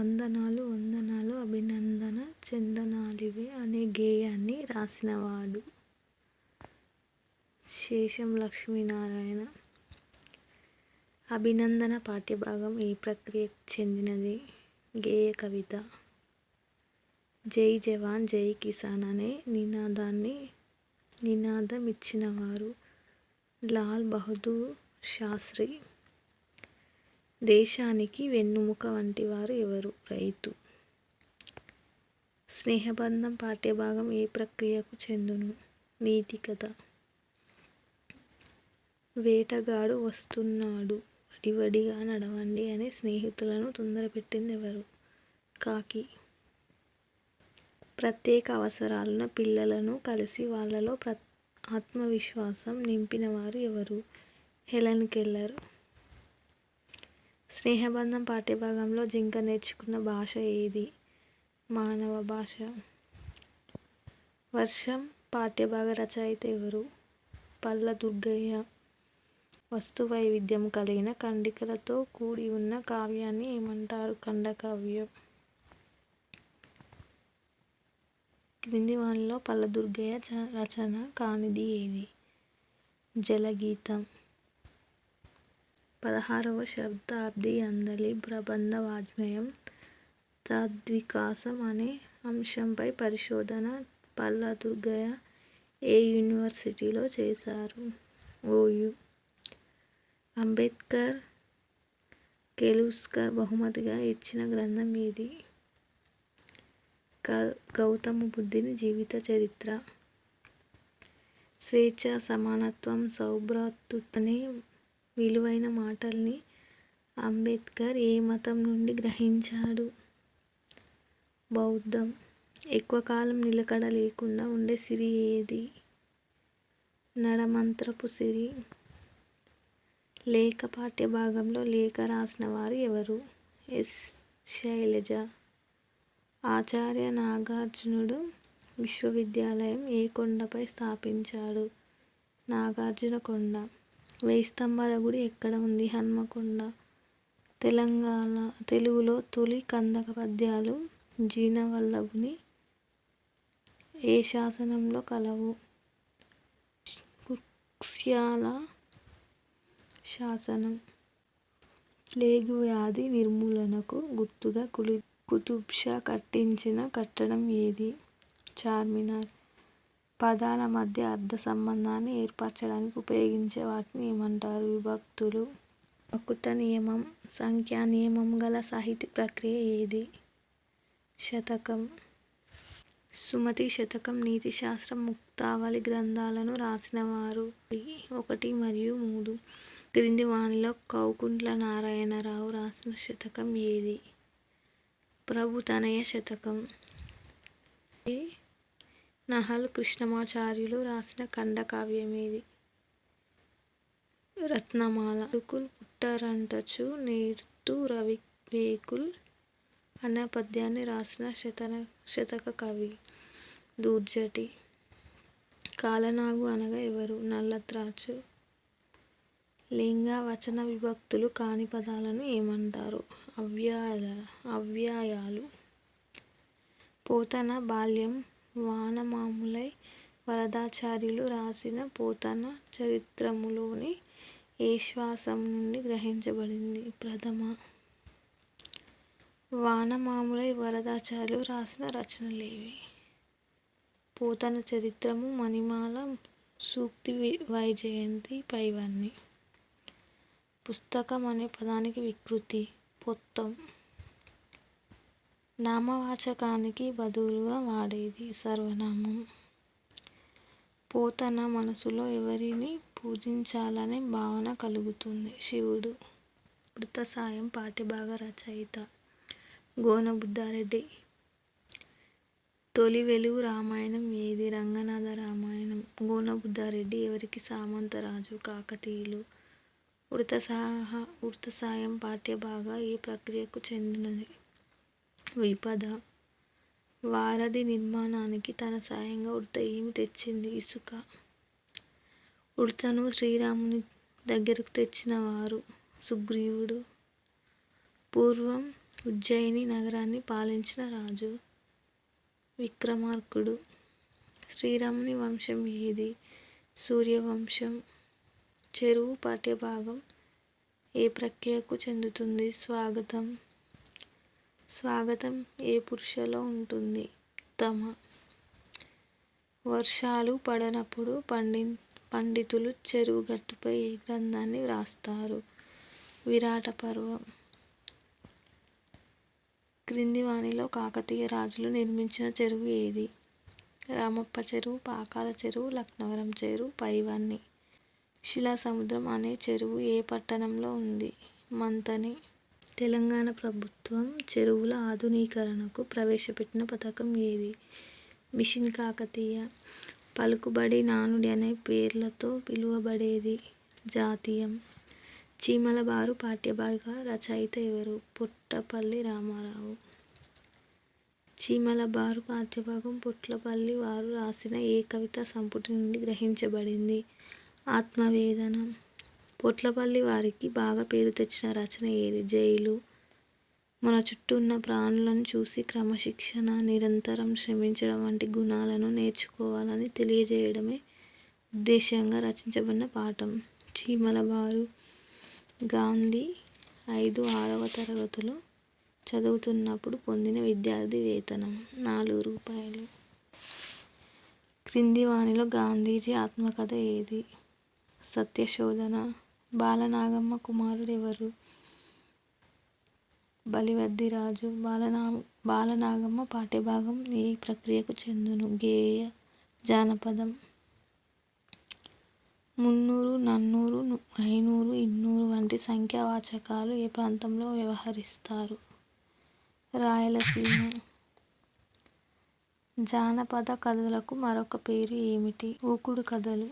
వందనాలు వందనాలు అభినందన చందనాలివే అనే గేయాన్ని రాసినవాడు శేషం లక్ష్మీనారాయణ. అభినందన పాఠ్యభాగం ఈ ప్రక్రియకు చెందినది. గేయ కవిత. జై జవాన్ జై కిసాన్ అనే నినాదాన్ని నినాదం ఇచ్చినవారు లాల్ బహదూర్ శాస్త్రి దేశానికి వెన్నుముక వంటి వారు ఎవరు? రైతు. స్నేహబంధం పాఠ్యభాగం ఏ ప్రక్రియకు చెందును? నీతి కథ. వేటగాడు వస్తున్నాడు. వడివడిగా నడవండి అని స్నేహితులను తొందరపెట్టింది ఎవరు? కాకి. ప్రత్యేక అవసరాలను పిల్లలను కలిసి వాళ్ళలో ప్ర ఆత్మవిశ్వాసం నింపినవారు ఎవరు? Helen Keller. స్నేహబంధం పాఠ్యభాగంలో జింక నేర్చుకున్న భాష ఏది? మానవ భాష. వర్షం పాఠ్యభాగ రచయిత ఎవరు? పల్ల దుర్గయ్య. వస్తు వైవిధ్యం కలిగిన ఖండికలతో కూడి ఉన్న కావ్యాన్ని ఏమంటారు ఖండకావ్యం? క్రింది వానిలో పల్ల దుర్గయ్య రచన కానిది ఏది? జలగీతం. పదహారవ శతాబ్ది అందలి ప్రబంధ వాజ్మయం తద్వికాసం అనే అంశంపై పరిశోధన పల్లదుర్గయ ఏ యూనివర్సిటీలో చేశారు? ఓయూ. అంబేద్కర్ కెలుస్కర్ బహుమతిగా ఇచ్చిన గ్రంథం ఇది. గౌతమ బుద్ధుని జీవిత చరిత్ర. స్వేచ్ఛ సమానత్వం సౌభ్రాతృత్వని విలువైన మాటల్ని అంబేద్కర్ ఏ మతం నుండి గ్రహించాడు? బౌద్ధం. ఎక్కువ కాలం నిలకడ లేకుండా ఉండే సిరి ఏది? నడమంత్రపు సిరి. లేఖ పాఠ్యభాగంలో లేఖ రాసిన వారు ఎవరు? ఎస్. శైలజ. ఆచార్య నాగార్జునుడు విశ్వవిద్యాలయం ఏ కొండపై స్థాపించాడు? నాగార్జున కొండ. వేయి స్తంభాల గుడి ఎక్కడ ఉంది? హన్మకొండ తెలంగాణ తెలుగులో తొలి కందక పద్యాలు జీనవల్లభుని ఏ శాసనంలో కలవు? కుక్ష్యాల శాసనం. ప్లేగు వ్యాధి నిర్మూలనకు గుర్తుగా కులి కుతుబ్షా కట్టించిన కట్టడం ఏది? చార్మినార్. పదాల మధ్య అర్థ సంబంధాన్ని ఏర్పరచడానికి ఉపయోగించే వాటిని ఏమంటారు? విభక్తులు. మకుట నియమం. సంఖ్యా నియమం గల సాహిత్య ప్రక్రియ ఏది? శతకం. సుమతి శతకం నీతి శాస్త్రం ముక్తావళి గ్రంథాలను రాసినవారు. ఒకటి మరియు మూడు. క్రింది వానిలో కౌకుంట్ల నారాయణరావు రాసిన శతకం ఏది? ప్రభుతనయ శతకం. నహల్ కృష్ణమాచార్యులు రాసిన ఖండకావ్యం ఇది రత్నమాల. రుకుల్ పుట్టారంటచు నేర్తు రవి వేకుల్ అన్న పద్యాన్ని రాసిన శతన శతక కవి దూర్జటి. కాలనాగు అనగా ఎవరు? నల్లత్రాచు లింగ వచన విభక్తులు కాని పదాలను ఏమంటారు? అవ్యాయ అవ్యాయాలు. పోతన బాల్యం వానమాములై వరదాచార్యులు రాసిన పోతన చరిత్రములోని ఏ శ్వాసం నుండి గ్రహించబడింది. ప్రథమ వానమాములై వరదాచార్యులు రాసిన రచనలేవి. పోతన చరిత్రము మణిమాల సూక్తి వైజయంతి పైవన్నీ. పుస్తకం అనే పదానికి వికృతి పొత్తం. నామవాచకానికి బదులుగా వాడేది సర్వనామం. పోతన మనసులో ఎవరిని పూజించాలనే భావన కలుగుతుంది. శివుడు వృత్త సాయం పాఠ్యభాగ రచయిత గోనబుద్ధారెడ్డి తొలి వెలుగు రామాయణం ఏది? రంగనాథ రామాయణం. గోనబుద్ధారెడ్డి ఎవరికి సామంతరాజు కాకతీయులు. ఉడత సహా ఉడత సాయం పాఠ్యభాగ ఈ ప్రక్రియకు చెందినది? విపద. వారధి నిర్మాణానికి తన సాయంగా ఉడత ఏమి తెచ్చింది? ఇసుక. ఉడతను శ్రీరాముని దగ్గరకు తెచ్చిన వారు సుగ్రీవుడు. పూర్వం ఉజ్జయిని నగరాన్ని పాలించిన రాజు విక్రమార్కుడు. శ్రీరాముని వంశం ఏది? సూర్యవంశం. చెరువు పాఠ్యభాగం ఏ ప్రక్రియకు చెందుతుంది? స్వాగతం. స్వాగతం ఏ పురుషలో ఉంటుంది? తమ. వర్షాలు పడనప్పుడు పండి పండితులు చెరువు గట్టుపై ఏ గ్రంథాన్ని వ్రాస్తారు? విరాట పర్వం. క్రింది కాకతీయ రాజులు నిర్మించిన చెరువు ఏది? రామప్ప చెరువు పాకాల చెరువు లక్నవరం చెరువు పైవన్నీ శిలా సముద్రం అనే చెరువు ఏ పట్టణంలో ఉంది? మంతని. తెలంగాణ ప్రభుత్వం చెరువుల ఆధునీకరణకు ప్రవేశపెట్టిన పథకం ఏది? మిషన్ కాకతీయ. పలుకుబడి నానుడి అనే పేర్లతో పిలువబడేది జాతీయం. చీమలబారు పాఠ్యభాగ రచయిత ఎవరు? పుట్టపల్లి రామారావు. చీమలబారు పాఠ్యభాగం పుట్లపల్లి వారు రాసిన ఏ కవితా సంపుటి నుండి గ్రహించబడింది? ఆత్మవేదన. పొట్లపల్లి వారికి బాగా పేరు తెచ్చిన రచన ఏది? జైలు. మన చుట్టూ ఉన్న ప్రాణులను చూసి క్రమశిక్షణ నిరంతరం శ్రమించడం వంటి గుణాలను నేర్చుకోవాలని తెలియజేయడమే ఉద్దేశ్యంగా రచించబడిన పాఠం. చీమల బారు గాంధీ ఐదు ఆరవ తరగతులు చదువుతున్నప్పుడు పొందిన విద్యార్థి వేతనం. నాలుగు రూపాయలు. క్రింది వాణిలో గాంధీజీ ఆత్మకథ ఏది? సత్యశోధన. బాలనాగమ్మ కుమారుడు ఎవరు బలివర్దిరాజు బాలనా బాలనాగమ్మ పాఠ్యభాగం ఈ ప్రక్రియకు చెందును. గేయ జానపదం. మున్నూరు నన్నూరు ఐనూరు ఇన్నూరు వంటి సంఖ్యావాచకాలు ఏ ప్రాంతంలో వ్యవహరిస్తారు? రాయలసీమ. జానపద కథలకు మరొక పేరు ఏమిటి? ఊకుడు కథలు.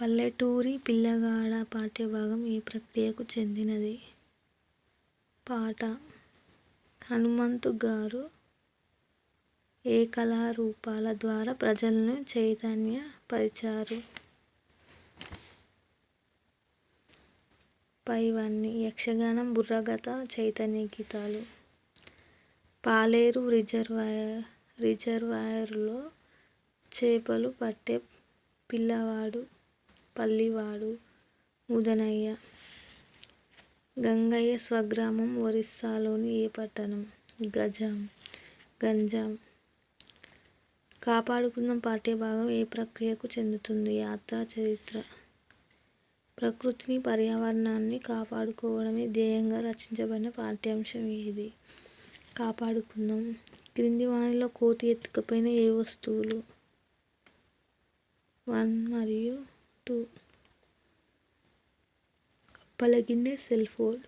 పల్లెటూరి పిల్లగాడ పాఠ్యభాగం ఏ ప్రక్రియకు చెందినది. పాట హనుమంతు గారు ఏ కళారూపాల ద్వారా ప్రజలను చైతన్యపరిచారు? పైవన్నీ యక్షగానం బుర్రగత చైతన్య గీతాలు. పాలేరు రిజర్వాయర్ రిజర్వాయర్లో చేపలు పట్టే పిల్లవాడు పల్లివాడు ముదనయ్య గంగయ్య స్వగ్రామం ఒరిస్సాలోని ఏ పట్టణం? గజాం గంజాం. కాపాడుకుందాం పాఠ్యభాగం ఏ ప్రక్రియకు చెందుతుంది? యాత్రా చరిత్ర. ప్రకృతిని పర్యావరణాన్ని కాపాడుకోవడమే ధ్యేయంగా రచించబడిన పాఠ్యాంశం ఏది? కాపాడుకుందాం. క్రింది వానిలో కోతి ఎత్తుకుపోయిన ఏ వస్తువులు? వన్ మరియు two plug in a cell phone